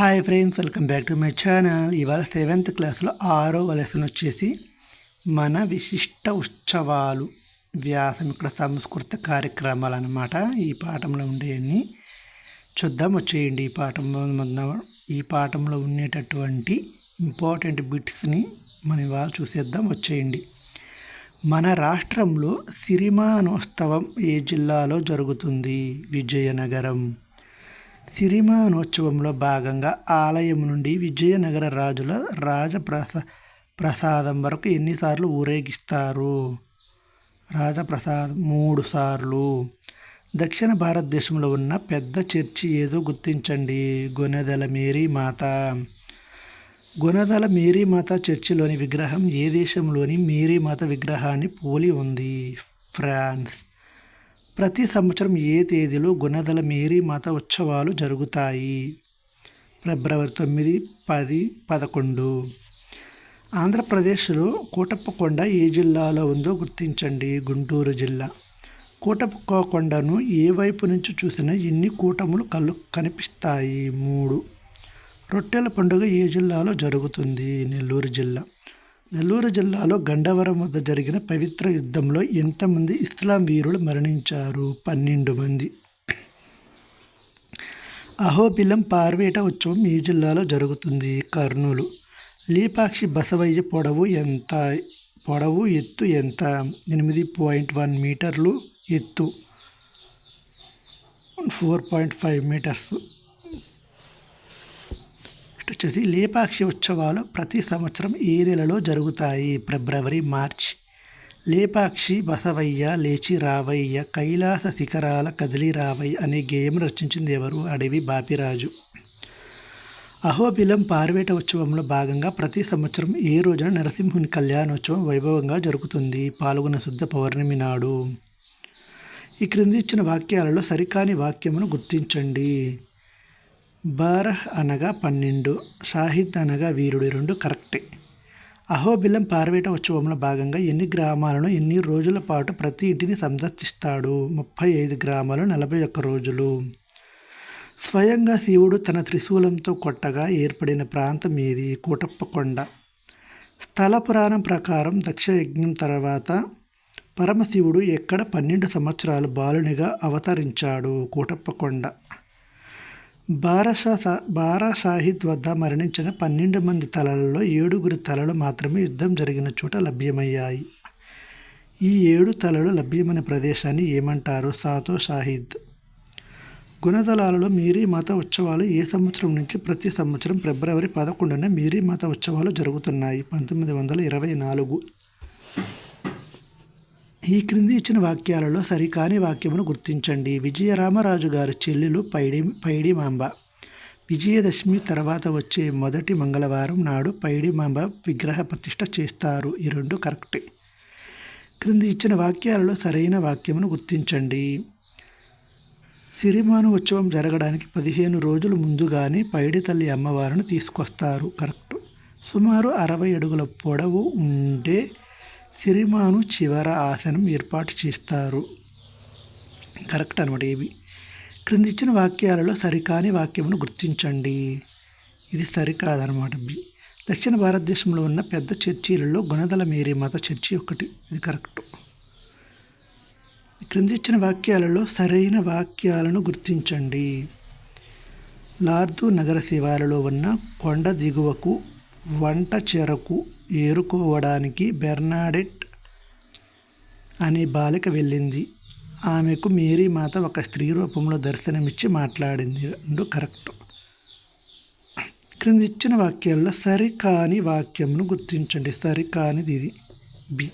Hi friends welcome back to my channel. ఇవాళ seventh క్లాస్లో ఆరో లెసన్ వచ్చేసి మన విశిష్ట ఉత్సవాలు వ్యాసం ఇక్కడ సంస్కృత కార్యక్రమాలు అన్నమాట. ఈ పాఠంలో ఉండేవన్నీ చూద్దాం. వచ్చేయండి. ఈ పాఠంలో ఈ పాఠంలో ఉండేటటువంటి ఇంపార్టెంట్ బిట్స్ని మనం ఇవాళ చూసేద్దాం. వచ్చేయండి. మన రాష్ట్రంలో సిరిమానోత్సవం ఏ జిల్లాలో జరుగుతుంది? విజయనగరం. సిరిమానోత్సవంలో భాగంగా ఆలయం నుండి విజయనగర రాజుల రాజప్రస ప్రసాదం వరకు ఎన్నిసార్లు ఊరేగిస్తారు? రాజప్రసాదం మూడు సార్లు. దక్షిణ భారతదేశంలో ఉన్న పెద్ద చర్చి ఏదో గుర్తించండి. గొనెదల మేరీ మాత. గుణదల మేరీమాత చర్చిలోని విగ్రహం ఏ దేశంలోని మేరీమాత విగ్రహాన్ని పోలి ఉంది? ఫ్రాన్స్. ప్రతి సంవత్సరం ఏ తేదీలో గుణదల మేరీ మాత ఉత్సవాలు జరుగుతాయి? ఫిబ్రవరి తొమ్మిది పది పదకొండు. ఆంధ్రప్రదేశ్లో కూటప్పకొండ ఏ జిల్లాలో ఉందో గుర్తించండి. గుంటూరు జిల్లా. కూటప్పకొండను ఏ వైపు నుంచి చూసినా ఎన్ని కూటములు కళ్ళు కనిపిస్తాయి? మూడు. రొట్టెల పండుగ ఏ జిల్లాలో జరుగుతుంది? నెల్లూరు జిల్లా. నెల్లూరు జిల్లాలో గండవరం వద్ద జరిగిన పవిత్ర యుద్ధంలో ఎంతమంది ఇస్లాం వీరులు మరణించారు? పన్నెండు మంది. అహోబిలం పార్వేట ఉత్సవం ఈ జిల్లాలో జరుగుతుంది. కర్నూలు. లీపాక్షి బసవయ్య పొడవు ఎంత? పొడవు ఎత్తు ఎంత? ఎనిమిది పాయింట్ వన్ మీటర్లు ఎత్తు. Four point five meters. వచ్చేసి లేపాక్షి ఉత్సవాలు ప్రతి సంవత్సరం ఏ నెలలో జరుగుతాయి. ఫిబ్రవరి మార్చ్. లేపాక్షి బసవయ్య లేచి రావయ్య కైలాస శిఖరాల కదిలి రావయ్య అనే గేయం రచించింది ఎవరు? అడవి బాపిరాజు. అహోబిలం పార్వేట ఉత్సవంలో భాగంగా ప్రతి సంవత్సరం ఏ రోజున నరసింహుని కళ్యాణోత్సవం వైభవంగా జరుగుతుంది? పాల్గొన శుద్ధ పౌర్ణమి నాడు. ఈ క్రింది ఇచ్చిన వాక్యాలలో సరికాని వాక్యమును గుర్తించండి. బారహ్ అనగా పన్నెండు షాహిద్ అనగా వీరుడు రెండు కరెక్టే. అహోబిలం పార్వేట ఉత్సవంలో భాగంగా ఎన్ని గ్రామాలను ఎన్ని రోజుల పాటు ప్రతి ఇంటిని సందర్శిస్తాడు? ముప్పై ఐదు గ్రామాలు నలభై ఒక్క రోజులు. స్వయంగా శివుడు తన త్రిశూలంతో కొట్టగా ఏర్పడిన ప్రాంతం ఏది? కూటప్పకొండ. స్థల పురాణం ప్రకారం దక్షయజ్ఞం తర్వాత పరమశివుడు ఎక్కడ పన్నెండు సంవత్సరాలు బాలునిగా అవతరించాడు? కూటప్పకొండ. బారాషా బారాసాహిద్ వద్ద మరణించిన పన్నెండు మంది తలలలో ఏడుగురి తలలు మాత్రమే యుద్ధం జరిగిన చోట లభ్యమయ్యాయి. ఈ ఏడు తలలు లభ్యమైన ప్రదేశాన్ని ఏమంటారు? సాతో షాహిద్ గుణదళాలలో మేరీమాత ఉత్సవాలు ఏ సంవత్సరం నుంచి ప్రతి సంవత్సరం ఫిబ్రవరి పదకొండున మేరీమాత ఉత్సవాలు జరుగుతున్నాయి. పంతొమ్మిది వందల ఇరవై నాలుగు ఈ క్రింది ఇచ్చిన వాక్యాలలో సరికాని వాక్యమును గుర్తించండి. విజయరామరాజు గారి చెల్లెలు పైడి పైడిమాంబ. విజయదశమి తర్వాత వచ్చే మొదటి మంగళవారం నాడు పైడిమాంబ విగ్రహ ప్రతిష్ట చేస్తారు. ఈ రెండు కరెక్టే. క్రింది ఇచ్చిన వాక్యాలలో సరైన వాక్యమును గుర్తించండి. సిరిమాను ఉత్సవం జరగడానికి పదిహేను రోజులు ముందుగానే పైడి తల్లి అమ్మవారిని తీసుకొస్తారు. కరెక్ట్. సుమారు అరవై అడుగుల పొడవు ఉండే సిరిమాను చివర ఆసనం ఏర్పాటు చేస్తారు. కరెక్ట్ అనమాట ఇవి క్రిందిచ్చిన వాక్యాలలో సరికాని వాక్యమును గుర్తించండి. ఇది సరికాదనమాట బి. దక్షిణ భారతదేశంలో ఉన్న పెద్ద చర్చీలలో గుణదల మేరీ మాత చర్చి ఒకటి ఇది కరెక్ట్. క్రింది ఇచ్చిన వాక్యాలలో సరైన వాక్యాలను గుర్తించండి. లార్దు నగర శివాలలో ఉన్న కొండ దిగువకు వంట చెరకు ఏరుకోవడానికి బెర్నాడెట్ అనే బాలిక వెళ్ళింది. ఆమెకు మేరీ మాత ఒక స్త్రీ రూపంలో దర్శనమిచ్చి మాట్లాడింది. రెండు కరెక్ట్. క్రింది ఇచ్చిన వాక్యాల్లో సరికాని వాక్యంను గుర్తించండి. సరికానిది ఇది. బి.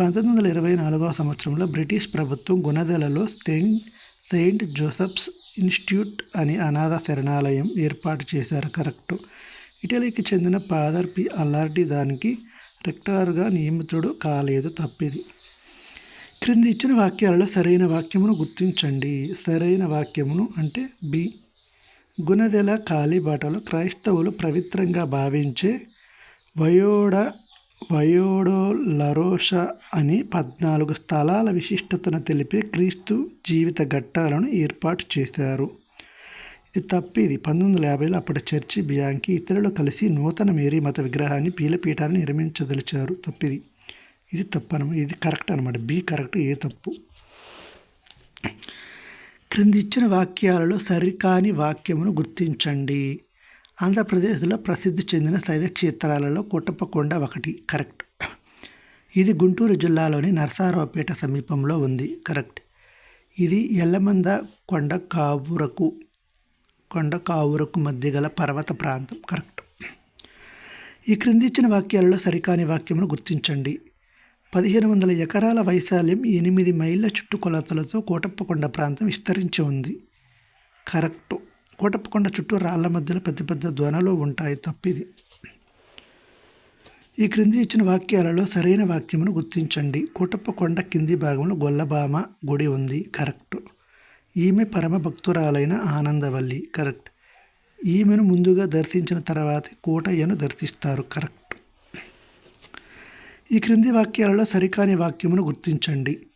పంతొమ్మిది వందల ఇరవై నాలుగవ సంవత్సరంలో బ్రిటిష్ ప్రభుత్వం గుణదలలో సెయింట్ సెయింట్ జోసెఫ్స్ ఇన్స్టిట్యూట్ అని అనాథ శరణాలయం ఏర్పాటు చేశారు. కరెక్ట్. ఇటలీకి చెందిన ఫాదర్ పి అల్లార్డి దానికి రెక్టార్గా నియమితుడు కాలేదు తప్పిది. క్రింది ఇచ్చిన వాక్యాలలో సరైన వాక్యమును గుర్తించండి. సరైన వాక్యమును అంటే బి. గుణదెల కాలిబాటలో క్రైస్తవులు పవిత్రంగా భావించే వయోడ వయోడో లరోష అని పద్నాలుగు స్థలాల విశిష్టతను తెలిపే క్రీస్తు జీవిత ఘట్టాలను ఏర్పాటు చేశారు. ఇది తప్పి ఇది పంతొమ్మిది వందల యాభైలో అప్పటి చర్చి బియాంకి ఇతరులు కలిసి నూతన మేరీ మత విగ్రహాన్ని పీలపీఠాన్ని నిర్మించదలిచారు. తప్పిది. ఇది తప్పు అనమాట ఇది కరెక్ట్ అనమాట. బి కరెక్ట్ ఏ తప్పు. క్రింది ఇచ్చిన వాక్యాలలో సరికాని వాక్యమును గుర్తించండి. ఆంధ్రప్రదేశ్లో ప్రసిద్ధి చెందిన శైవ క్షేత్రాలలో కోటప్పకొండ ఒకటి. కరెక్ట్. ఇది గుంటూరు జిల్లాలోని నరసారావుపేట సమీపంలో ఉంది. కరెక్ట్. ఇది ఎల్లమంద కొండ కావురకు. కొండ కావురకు మధ్య గల పర్వత ప్రాంతం. కరెక్ట్. ఈ క్రింది ఇచ్చిన వాక్యాలలో సరికాని వాక్యమును గుర్తించండి. పదిహేను వందల ఎకరాల వైశాల్యం ఎనిమిది మైళ్ళ చుట్టుకొలతలతో కోటప్పకొండ ప్రాంతం విస్తరించి ఉంది. కరెక్ట్. కోటప్పకొండ చుట్టూ రాళ్ళ మధ్యలో పెద్ద పెద్ద ధ్వనలు ఉంటాయి తప్పిది. ఈ క్రింది ఇచ్చిన వాక్యాలలో సరైన వాక్యమును గుర్తించండి. కోటప్పకొండ కింది భాగంలో గొల్లబామ గుడి ఉంది. కరెక్ట్. ఈమె పరమ భక్తురాలైన ఆనందవల్లి. కరెక్ట్. ఈమెను ముందుగా దర్శించిన తర్వాత కోటయ్యను దర్శిస్తారు. కరెక్ట్. ఈ క్రింది వాక్యాలలో సరికాని వాక్యమును గుర్తించండి.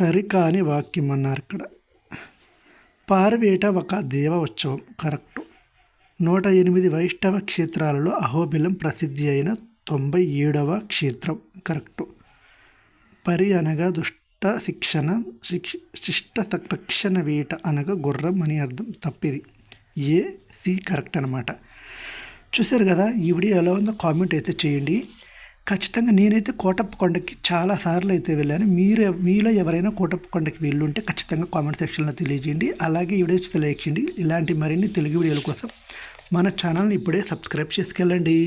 సరికాని వాక్యం అన్నారు ఇక్కడ. పారవేట ఒక దేవ ఉత్సవం. కరెక్ట్. నూట ఎనిమిది వైష్ణవ క్షేత్రాలలో అహోబిలం ప్రసిద్ధి అయిన తొంభై ఏడవ క్షేత్రం. కరెక్టు. పరి అనగా దుష్ట శిక్షణ శిక్ష శిష్ట రక్షణ వేట అనగా గుర్రం అని అర్థం తప్పిది. ఏ సి కరెక్ట్ అనమాట చూశారు కదా ఈ వీడియో ఎలా ఉందో కామెంట్ అయితే చేయండి. ఖచ్చితంగా నేనైతే కోటప్ప కొండకి చాలా సార్లు అయితే వెళ్ళాను. మీరు మీలో ఎవరైనా కోటప్ప కొండకి వెళ్ళుంటే ఖచ్చితంగా కామెంట్ సెక్షన్లో తెలియజేయండి. అలాగే ఈ వీడియో తెలియచేయండి ఇలాంటి మరిన్ని తెలుగు వీడియోల కోసం మన ఛానల్ని ఇప్పుడే సబ్స్క్రైబ్ చేసుకెళ్ళండి.